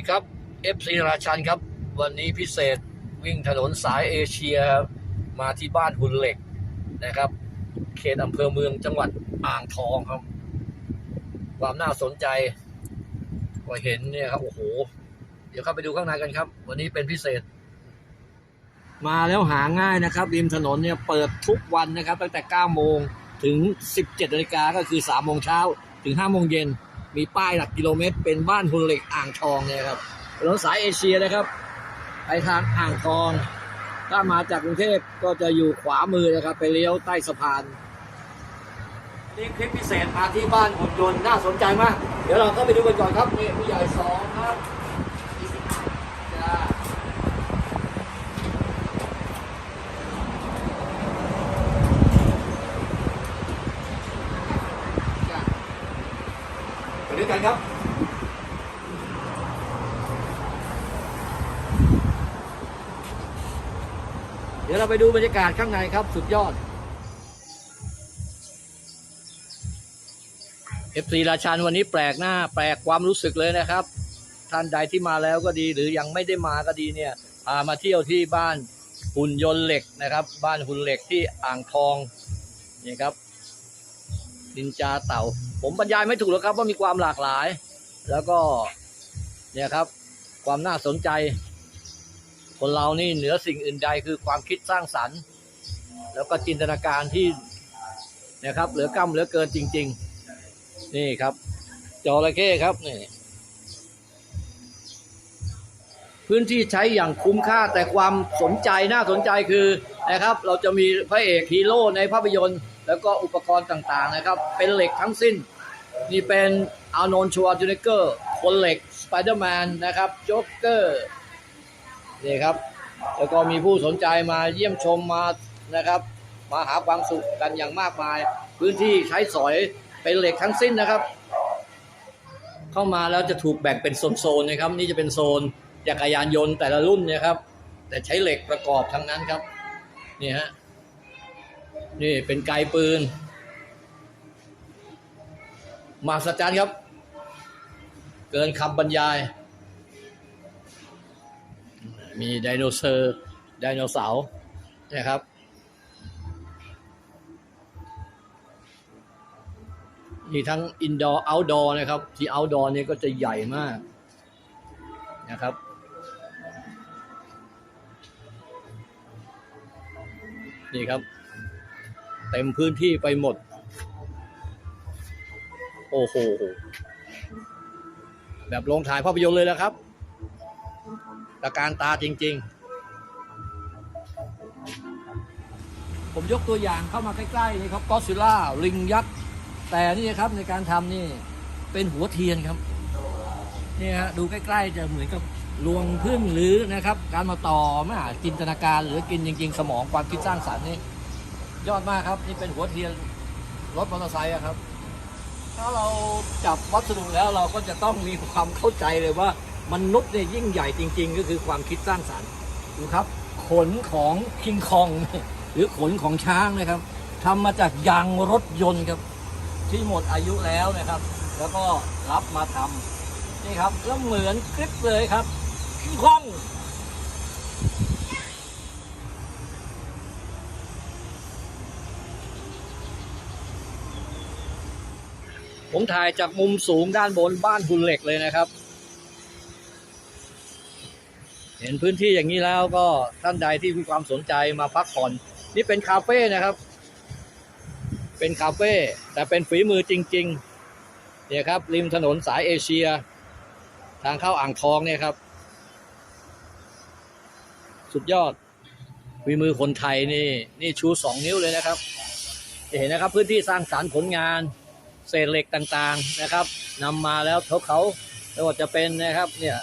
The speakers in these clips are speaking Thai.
ดีครับ FC ราชันครับ วันนี้พิเศษวิ่งถนนสายเอเชียมาที่บ้านหุ่นเหล็กนะครับ เขตอำเภอเมืองจังหวัดอ่างทองครับ ความน่าสนใจก็เห็นเนี่ยครับโอ้โห เดี๋ยวเข้าไปดูข้างในกันครับ วันนี้เป็นพิเศษ มาแล้วหาง่ายนะครับ ริมถนนเนี่ยเปิดทุกวันนะครับ ตั้งแต่ 9 โมงถึง 17นาฬิกาก็คือ 3 โมงเช้าถึง 5 โมงเย็น มีป้ายหลักกิโลเมตร เป็นบ้านหุ่นเหล็กอ่างทองเนี่ยครับถนนสายเอเชียนะครับ ไปทางอ่างทอง ถ้ามาจากกรุงเทพก็จะอยู่ขวามือนะครับ ไปเลี้ยวใต้สะพานนี่คลิปพิเศษมาที่บ้านหุ่นยนต์น่าสนใจมาก เดี๋ยวเราก็ไปดูกันก่อนครับนี่ผู้ใหญ่สองครับจ้าจ้าไปด้วย กันครับเดี๋ยวเราไปดูบรรยากาศข้างในครับ สุดยอดเอฟซีราชันวันนี้แปลกหน้า แปลกความรู้สึกเลยนะครับ ท่านใดที่มาแล้วก็ดีหรือยังไม่ได้มาก็ดีเนี่ยพามาเที่ยวที่บ้านหุ่นยนต์เหล็กนะครับ บ้านหุ่นเหล็กที่อ่างทองนี่ครับนินจาเต่า ผมบรรยายไม่ถูกหรอกครับว่ามีความหลากหลาย แล้วก็เนี่ยครับ ความน่าสนใจ คนเรานี่เหนือสิ่งอื่นใดคือความคิดสร้างสรรค์ แล้วก็จินตนาการที่นะครับ เหลือกล้ำเหลือเกินจริง ๆ นี่ครับ จระเข้ครับนี่พื้นที่ใช้อย่างคุ้มค่าแต่ความสนใจน่าสนใจคือ นะครับ เราจะมีพระเอกฮีโร่ในภาพยนตร์ แล้วก็อุปกรณ์ต่างๆนะครับ เป็นเหล็กทั้งสิ้น นี่เป็นอาร์โนนชัวร์จูเนเกอร์คนเหล็กสไปเดอร์แมนนะครับโจ๊กเกอร์นี่ครับ แล้วก็มีผู้สนใจมาเยี่ยมชมมานะครับ มาหาความสุขกันอย่างมากมาย พื้นที่ใช้สอยเป็นเหล็กทั้งสิ้นนะครับ เข้ามาแล้วจะถูกแบ่งเป็นโซนๆนะครับ นี่จะเป็นโซนจักรยานยนต์แต่ละรุ่นนี่ยครับ แต่ใช้เหล็กประกอบทั้งนั้นครับ นี่ฮะนี่เป็นไกลปืนมหัศจรรย์ครับ เกินคำบรรยาย มีไดโนเสาร์ไดโนเสาร์นะครับ มีทั้งอินดอร์เอาท์ดอร์นะครับ ที่เอาท์ดอร์เนี่ยก็จะใหญ่มากนะครับ นี่ครับ เต็มพื้นที่ไปหมด โอ้โห แบบลงถ่ายภาพยนตร์เลยแล้วครับตะการตาจริง ๆ ผมยกตัวอย่างเข้ามาใกล้ ๆ นี่ครับก็ซิล่าลิงยักษ์แต่นี่ครับในการทำนี่เป็นหัวเทียนครับนี่ฮะดูใกล้ ๆ จะเหมือนกับ รวงพึ่งหรือนะครับ การมาต่อมาจินตนาการหรือกินจริง ๆ สมองความคิดสร้างสรรค์นี่ยอดมากครับ นี่เป็นหัวเทียนรถมอเตอร์ไซค์ครับ ถ้าเราจับวัสดุแล้วเราก็จะต้องมีความเข้าใจเลยว่ามนุษย์เนี่ยยิ่งใหญ่จริง ๆ ก็คือความคิดสร้างสรรค์ดูครับ ขนของคิงคอง หรือขนของช้างนะครับทำมาจากยางรถยนต์ครับ ที่หมดอายุแล้วนะครับ แล้วก็รับมาทำนี่ครับแล้วเหมือนคลิปเลยครับ คิงคองผมถ่ายจากมุมสูงด้านบนบ้านหุ่นเหล็กเลยนะครับ เห็นพื้นที่อย่างนี้แล้วก็ท่านใดที่มีความสนใจมาพักผ่อน นี่เป็นคาเฟ่นะครับ เป็นคาเฟ่แต่เป็นฝีมือจริง ๆ เนี่ยครับ ริมถนนสายเอเชีย ทางเข้าอ่างทองเนี่ยครับ สุดยอดฝีมือคนไทยนี่ นี่ชูสองนิ้วเลยนะครับ จะเห็นนะครับพื้นที่สร้างสารรค์ผลงาน เศษเหล็กต่างๆนะครับนำมาแล้วเขาเขาไม่ว่าจะเป็นนะครับเนี่ย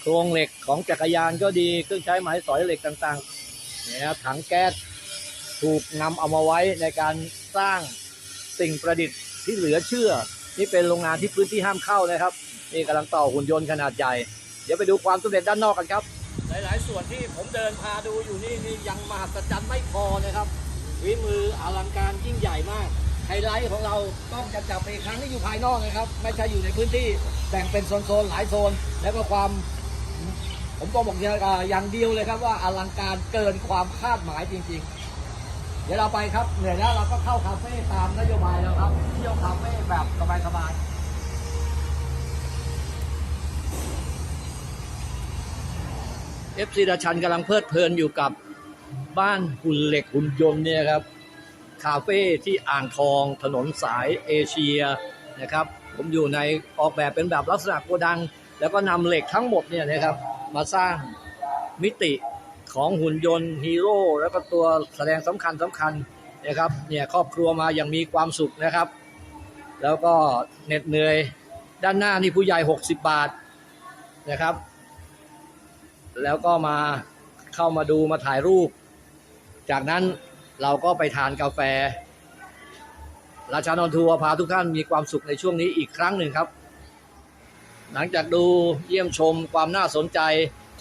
โครงเหล็กของจักรยานก็ดีเครื่องใช้ไม้สอยเหล็กต่างๆนี่ยครับถังแก๊สถูกนำเอามาไว้ในการสร้างสิ่งประดิษฐ์ที่เหลือเชื่อ นี่เป็นโรงงานที่พื้นที่ห้ามเข้านะครับ นี่กำลังต่อหุ่นยนต์ขนาดใหญ่ เดี๋ยวไปดูความสำเร็จด้านนอกกันครับ หลาย ๆ ส่วนที่ผมเดินพาดูอยู่นี่นี่ยังมหัศจรรย์ไม่พอนะครับฝีมืออลังการยิ่งใหญ่มากไฮไลท์ของเราต้องจะจับไปครั้งที่อยู่ภายนอกนะครับ ไม่ใช่อยู่ในพื้นที่แบ่งเป็นโซนๆหลายโซน แล้วก็ความ ผมก็บอกอย่างอ่าอย่างเดียวเลยครับว่าอลังการเกินความคาดหมายจริง ๆ เดี๋ยวเราไปครับเหนื่อยแล้วเราก็เข้าคาเฟ่ตามนโยบายแล้วครับเที่ยวคาเฟ่แบบสบายๆ เอฟซีดาชันกำลังเพลิดเพลินอยู่กับบ้านหุ่นเหล็กหุ่นยนต์เนี่ยครับคาเฟ่ที่อ่างทองถนนสายเอเชียนะครับผมอยู่ในออกแบบเป็นแบบลักษณะโกดัง แล้วก็นำเหล็กทั้งหมดเนี่ยนะครับมาสร้างมิติของหุ่นยนต์ฮีโร่แล้วก็ตัวแสดงสำคัญสำคัญนะครับเนี่ยครอบครัวมาอย่างมีความสุขนะครับ แล้วก็เหน็ดเหนื่อยด้านหน้านี่ผู้ใหญ่ 60 บาทนะครับ แล้วก็มาเข้ามาดูมาถ่ายรูป จากนั้นเราก็ไปทานกาแฟ ราชานนทัวร์พาทุกท่านมีความสุขในช่วงนี้อีกครั้งหนึ่งครับ หลังจากดูเยี่ยมชมความน่าสนใจ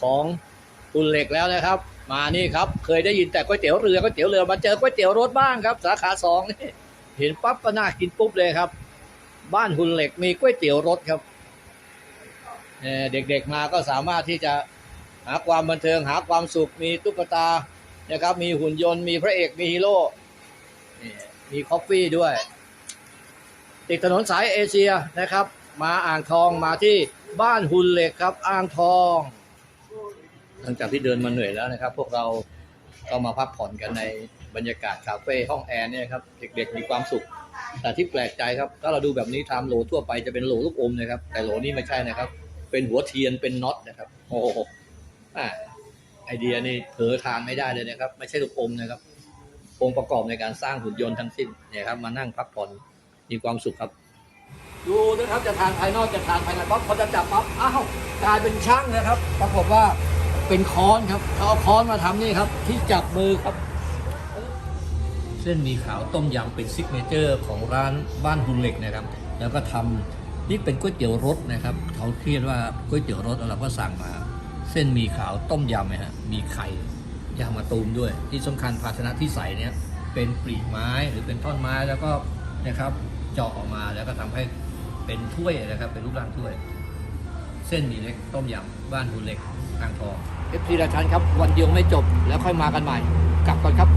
ของอุ่นเหล็กแล้วนะครับ มานี่ครับ เคยได้ยินแต่ก๋วยเตี๋ยวเรือก๋วยเตี๋ยวเรือมาเจอก๋วยเตี๋ยวรถบ้างครับ สาขาสองนี่เห็นปั๊บก็น่ากินปุ๊บเลยครับ บ้านหุ่นเหล็กมีก๋วยเตี๋ยวรถครับเด็กๆมาก็สามารถที่จะ หาความบันเทิงหาความสุขมีตุ๊กตานะครับ มีหุ่นยนต์มีพระเอกมีฮีโร่มีคอฟฟี่ด้วย ติดถนนสายเอเชียนะครับ มาอ่างทองมาที่บ้านหุ่นเหล็กครับอ่างทอง หลังจากที่เดินมาเหนื่อยแล้วนะครับ พวกเราก็มาพักผ่อนกันในบรรยากาศคาเฟ่ห้องแอร์เนี่ยครับเด็กๆ มีความสุข แต่ที่แปลกใจครับ ถ้าเราดูแบบนี้ตามโหลทั่วไปจะเป็นโหลลูกอมนะครับ แต่โหลนี้ไม่ใช่นะครับ เป็นหัวเทียนเป็นน็อตนะครับ โอ้ ไอเดียนี่เผลอทานไม่ได้เลยนะครับ ไม่ใช่ลูกอมนะครับ องค์ประกอบในการสร้างหุ่นยนต์ทั้งสิ้นเนี่ยครับมานั่งพักผ่อนมีความสุขครับ ดูนะครับจะทานภายนอกจะทานภายในปั๊บพอจะจับปั๊บอ้าวกลายเป็นช่างนะครับ ปรากฏว่าเป็นค้อนครับเขาเอาค้อนมาทำนี่ครับ ที่จับมือครับ เส้นหมีขาวต้มยำเป็นซิกเนเจอร์ของร้านบ้านหุ่นเหล็กนะครับ แล้วก็ทำนี่เป็นก๋วยเตี๋ยวรสนะครับเขาเครียดว่าก๋วยเตี๋ยวรสเราก็สั่งมา เส้นมีขาวต้มยำไหมฮะมีไข่ยางมะตูมด้วย ที่สำคัญภาชนะที่ใส่เนี่ยเป็นปลีกไม้หรือเป็นท่อนไม้แล้วก็นะครับเจาะออกมาแล้วก็ทำให้เป็นถ้วยนะครับ เป็นรูปร่างถ้วย เส้นมีเล็กต้มยำบ้านหุ่นเหล็กทางทองเอฟซีราชันครับ วันเดียวไม่จบแล้วค่อยมากันใหม่ กลับก่อนครับ